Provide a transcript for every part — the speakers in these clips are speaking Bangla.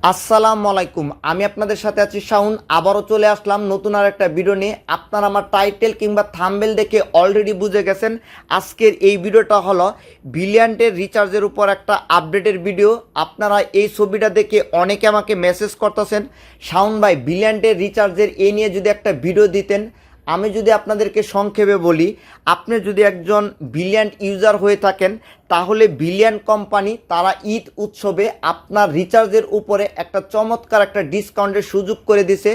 আসসালামু আলাইকুম। আমি আপনাদের সাথে আছি শাউন আবারও চলে আসলাম নতুন আর একটা ভিডিও নিয়ে। আপনারা আমার টাইটেল কিংবা থাম্বেল দেখে অলরেডি বুঝে গেছেন। আজকের এই ভিডিওটা হলো বিলিয়ান্টের রিচার্জের উপর একটা আপডেটের ভিডিও আপনারা এই ছবিটা দেখে অনেকে আমাকে মেসেজ করতেছেন শাউন ভাই বিলিয়ান্টের রিচার্জের এ নিয়ে যদি একটা ভিডিও দিতেন আমি যদি আপনাদেরকে সংক্ষেপে বলি, আপনি যদি একজন বিলিয়ান্ট ইউজার হয়ে থাকেন, তাহলে বিলিয়ান কোম্পানি তারা ঈদ উৎসবে আপনার রিচার্জের উপরে একটা চমৎকার একটা ডিসকাউন্টের সুযোগ করে দিছে।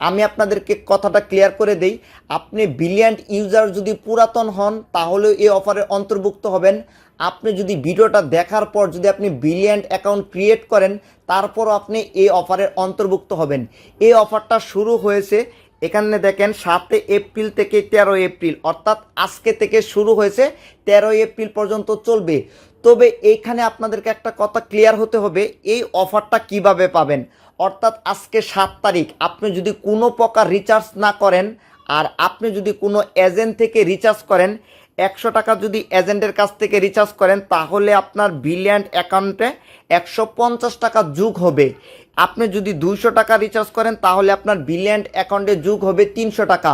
আমি আপনাদেরকে কথাটা ক্লিয়ার করে দেই, আপনি বিলিয়ন্ট ইউজার যদি পুরাতন হন, তাহলেও এই অফারে অন্তর্ভুক্ত হবেন। আপনি যদি ভিডিওটা দেখার পর যদি আপনি বিলিয়ন্ট অ্যাকাউন্ট ক্রিয়েট করেন, তারপরও আপনি এই অফারের অন্তর্ভুক্ত হবেন। এই অফারটা শুরু হয়েছে এখানে দেখেন সাতে এপ্রিল থেকে তেরো এপ্রিল, অর্থাৎ আজকে থেকে শুরু হয়েছে তেরো এপ্রিল পর্যন্ত চলবে। তবে এইখানে আপনাদেরকে একটা কথা ক্লিয়ার হতে হবে, এই অফারটা কীভাবে পাবেন? অর্থাৎ আজকে সাত তারিখ, আপনি যদি কোনো প্রকার রিচার্জ না করেন, আর আপনি যদি কোনো এজেন্ট থেকে রিচার্জ করেন একশো টাকা যদি এজেন্টের কাছ থেকে রিচার্জ করেন, তাহলে আপনার ব্রিলিয়ান্ট অ্যাকাউন্টে একশো পঞ্চাশ টাকা যুগ হবে। আপনি যদি দুইশো টাকা রিচার্জ করেন, তাহলে আপনার ব্রিলিয়ান্ট অ্যাকাউন্টে যুগ হবে তিনশো টাকা।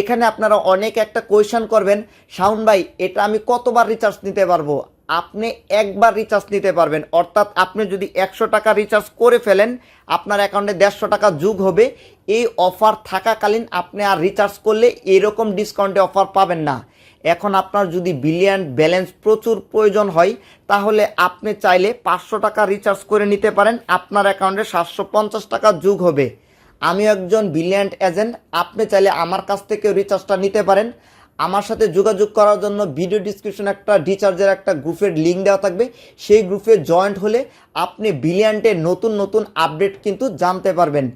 এখানে আপনারা অনেক একটা কোয়েশন করবেন শাউন ভাই, এটা আমি কতবার রিচার্জ নিতে পারব? আপনি একবার রিচার্জ নিতে পারবেন। অর্থাৎ আপনি যদি একশো টাকা রিচার্জ করে ফেলেন, আপনার অ্যাকাউন্টে দেড়শো টাকা যুগ হবে। এই অফার থাকাকালীন আপনি আর রিচার্জ করলে এরকম ডিসকাউন্টে অফার পাবেন না। এখন আপনার যদি বিলিয়ন ব্যালেন্স প্রচুর প্রয়োজন হয়, তাহলে আপনি চাইলে পাঁচশো টাকা রিচার্জ করে নিতে পারেন। আপনার অ্যাকাউন্টে সাতশো পঞ্চাশ টাকা যুগ হবে। আমি একজন বিলিয়ন্ট এজেন্ট আপনি চাইলে আমার কাছ থেকে রিচার্জটা নিতে পারেন। আমার সাথে যোগাযোগ করার জন্য ভিডিও ডিসক্রিপশন একটা ডিচার্জের একটা গ্রুপের লিঙ্ক দেওয়া থাকবে। সেই গ্রুপে জয়েন্ট হলে আপনি বিলিয়ন্টের নতুন নতুন আপডেট কিন্তু জানতে পারবেন।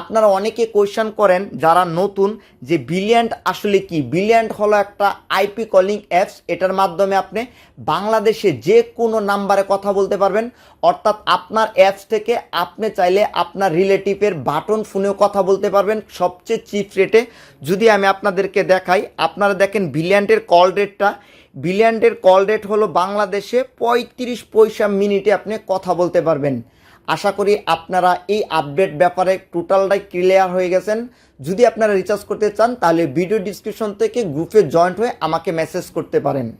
আপনারা অনেকে কোয়েশ্চেন করেন যারা নতুন যে বিলিয়ন্ট আসলে কি? বিলিয়ন্ট হলো একটা আইপি কলিং অ্যাপস এটার মাধ্যমে আপনি বাংলাদেশে যে কোনো নাম্বারে কথা বলতে পারবেন। অর্থাৎ আপনার অ্যাপস থেকে আপনি চাইলে আপনার রিলেটিভের বাটন ফোনেও কথা বলতে পারবেন সবচেয়ে চিপ রেটে যদি আমি আপনাদেরকে দেখাই, আপনারা দেখেন বিলিয়ন্টের কল রেটটা বিলিয়ন্টের কল রেট হলো বাংলাদেশে পঁয়ত্রিশ পয়সা মিনিটে আপনি কথা বলতে পারবেন। আশা করি আপনারা এই আপডেট ব্যাপারে টোটালটাই ক্লিয়ার হয়ে গেছেন। যদি আপনারা রিচার্জ করতে চান, তাহলে ভিডিও ডিসক্রিপশন থেকে গ্রুপে জয়েন্ট হয়ে আমাকে মেসেজ করতে পারেন।